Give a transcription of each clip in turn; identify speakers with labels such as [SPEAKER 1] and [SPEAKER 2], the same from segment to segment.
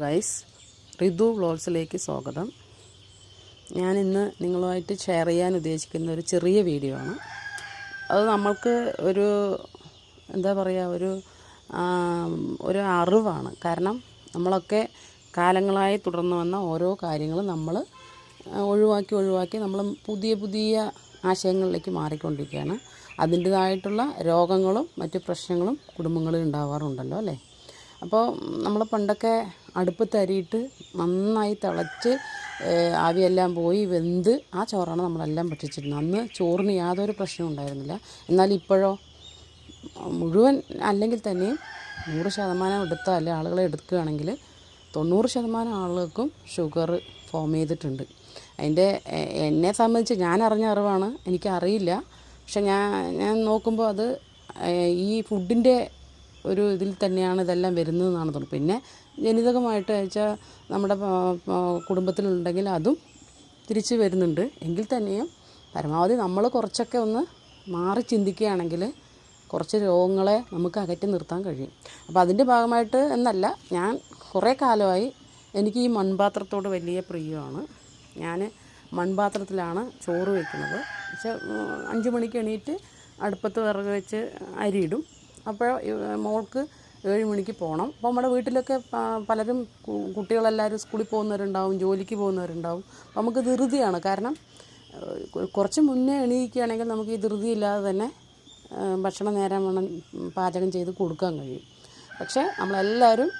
[SPEAKER 1] Guys Ritu വ്ളോഗ്സിലേക്ക് സ്വാഗതം. ഞാൻ ഇന്ന് നിങ്ങളുമായിട്ട് ഷെയർ ചെയ്യാൻ ഉദ്ദേശിക്കുന്ന ഒരു ചെറിയ വീഡിയോ ആണ്. അത് നമ്മൾക്ക് ഒരു എന്താ പറയുക ഒരു ഒരു അറിവാണ്. കാരണം നമ്മളൊക്കെ കാലങ്ങളായി തുടർന്ന് വന്ന ഓരോ കാര്യങ്ങളും നമ്മൾ ഒഴിവാക്കി ഒഴിവാക്കി നമ്മൾ പുതിയ പുതിയ ആശയങ്ങളിലേക്ക് മാറിക്കൊണ്ടിരിക്കുകയാണ്. അതിന്റേതായിട്ടുള്ള രോഗങ്ങളും മറ്റു പ്രശ്നങ്ങളും കുടുംബങ്ങളിൽ ഉണ്ടാവാറുണ്ടല്ലോ അല്ലേ? അപ്പോൾ നമ്മൾ പണ്ടൊക്കെ അടുപ്പ് തരിയിട്ട് നന്നായി തിളച്ച് ആവിയെല്ലാം പോയി വെന്ത് ആ ചോറാണ് നമ്മളെല്ലാം ഭക്ഷിച്ചിരുന്നത് അന്ന് ചോറിന് യാതൊരു പ്രശ്നവും ഉണ്ടായിരുന്നില്ല. എന്നാൽ ഇപ്പോഴോ? മുഴുവൻ അല്ലെങ്കിൽ തന്നെയും നൂറ് ശതമാനം എടുത്താൽ ആളുകളെ എടുക്കുകയാണെങ്കിൽ തൊണ്ണൂറ് ശതമാനം ആളുകൾക്കും ഷുഗർ ഫോം ചെയ്തിട്ടുണ്ട്. അതിന്റെ എന്നെ സംബന്ധിച്ച് ഞാൻ അറിഞ്ഞ അറിവാണ്. എനിക്കറിയില്ല. പക്ഷെ ഞാൻ ഞാൻ നോക്കുമ്പോൾ അത് ഈ ഫുഡിന്റെ ഒരു ഇതിൽ തന്നെയാണ് ഇതെല്ലാം വരുന്നതെന്നാണ് തോന്നുന്നത്. പിന്നെ ജനിതകമായിട്ട് വെച്ചാൽ നമ്മുടെ കുടുംബത്തിലുണ്ടെങ്കിൽ അതും തിരിച്ച് വരുന്നുണ്ട്. എങ്കിൽ തന്നെയും പരമാവധി നമ്മൾ കുറച്ചൊക്കെ ഒന്ന് മാറി ചിന്തിക്കുകയാണെങ്കിൽ കുറച്ച് രോഗങ്ങളെ നമുക്ക് അകറ്റി നിർത്താൻ കഴിയും. അപ്പോൾ അതിന്റെ ഭാഗമായിട്ട് എന്നല്ല ഞാൻ കുറേ കാലമായി എനിക്ക് ഈ മൺപാത്രത്തോട് വലിയ പ്രിയമാണ്. ഞാൻ മൺപാത്രത്തിലാണ് ചോറ് വയ്ക്കുന്നത് പക്ഷേ അഞ്ച് മണിക്ക് എണീറ്റ് അടുപ്പത്ത് വിറക് വെച്ച് അരിയിടും. അപ്പോൾ മോൾക്ക് ഏഴ് മണിക്ക് പോകണം. അപ്പോൾ നമ്മുടെ വീട്ടിലൊക്കെ പലരും കുട്ടികളെല്ലാവരും സ്കൂളിൽ പോകുന്നവരുണ്ടാവും ജോലിക്ക് പോകുന്നവരുണ്ടാവും. അപ്പോൾ നമുക്ക് ധൃതിയാണ്. കാരണം കുറച്ച് മുന്നേ എണീക്കുകയാണെങ്കിൽ നമുക്ക് ഈ ധൃതി ഇല്ലാതെ തന്നെ ഭക്ഷണം നേരം വേണം പാചകം ചെയ്ത് കൊടുക്കാൻ കഴിയും. പക്ഷേ നമ്മളെല്ലാവരും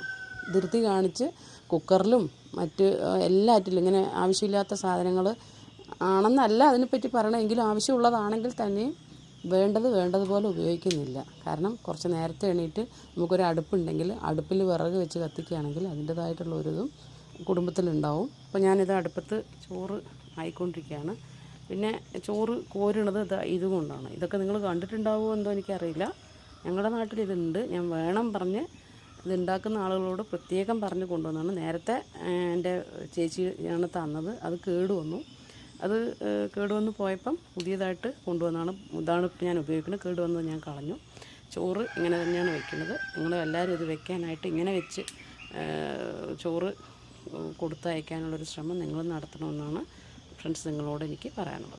[SPEAKER 1] ധൃതി കാണിച്ച് കുക്കറിലും മറ്റ് എല്ലാറ്റിലും ഇങ്ങനെ ആവശ്യമില്ലാത്ത സാധനങ്ങൾ ആണെന്നല്ല അതിനെപ്പറ്റി പറയണമെങ്കിലും ആവശ്യമുള്ളതാണെങ്കിൽ തന്നെയും വേണ്ടത് വേണ്ടതുപോലെ ഉപയോഗിക്കുന്നില്ല. കാരണം കുറച്ച് നേരത്തെ എണീറ്റ് നമുക്കൊരു അടുപ്പുണ്ടെങ്കിൽ അടുപ്പിൽ വിറക് വെച്ച് കത്തിക്കുകയാണെങ്കിൽ അതിന്റേതായിട്ടുള്ള ഒരിതും കുടുംബത്തിലുണ്ടാവും. അപ്പോൾ ഞാനിത് അടുപ്പത്ത് ചോറ് ആയിക്കൊണ്ടിരിക്കുകയാണ്. പിന്നെ ചോറ് കോരുന്നത് ഇത് ഇതുകൊണ്ടാണ്. ഇതൊക്കെ നിങ്ങൾ കണ്ടിട്ടുണ്ടാവുമോ എന്തോ എനിക്കറിയില്ല. ഞങ്ങളുടെ നാട്ടിൽ ഇതുണ്ട്. ഞാൻ വേണം പറഞ്ഞ് ഇത് ഉണ്ടാക്കുന്ന ആളുകളോട് പ്രത്യേകം പറഞ്ഞ് കൊണ്ടുവന്നാണ്. നേരത്തെ എന്റെ ചേച്ചിയാണ് തന്നത്. അത് കേടുവന്നു. അത് കേടുവന്ന് പോയപ്പം പുതിയതായിട്ട് കൊണ്ടുവന്നാണ് ഇതാണ് ഞാൻ ഉപയോഗിക്കുന്നത്. കേടുവന്നത് ഞാൻ കളഞ്ഞു. ചോറ് ഇങ്ങനെ തന്നെയാണ് വെക്കുന്നത്. നിങ്ങൾ എല്ലാവരും ഇത് വെക്കാനായിട്ട് ഇങ്ങനെ വെച്ച് ചോറ് കൊടുത്തയക്കാനുള്ളൊരു ശ്രമം നിങ്ങൾ നടത്തണമെന്നാണ് ഫ്രണ്ട്സ് നിങ്ങളോട് എനിക്ക് പറയാനുള്ളത്.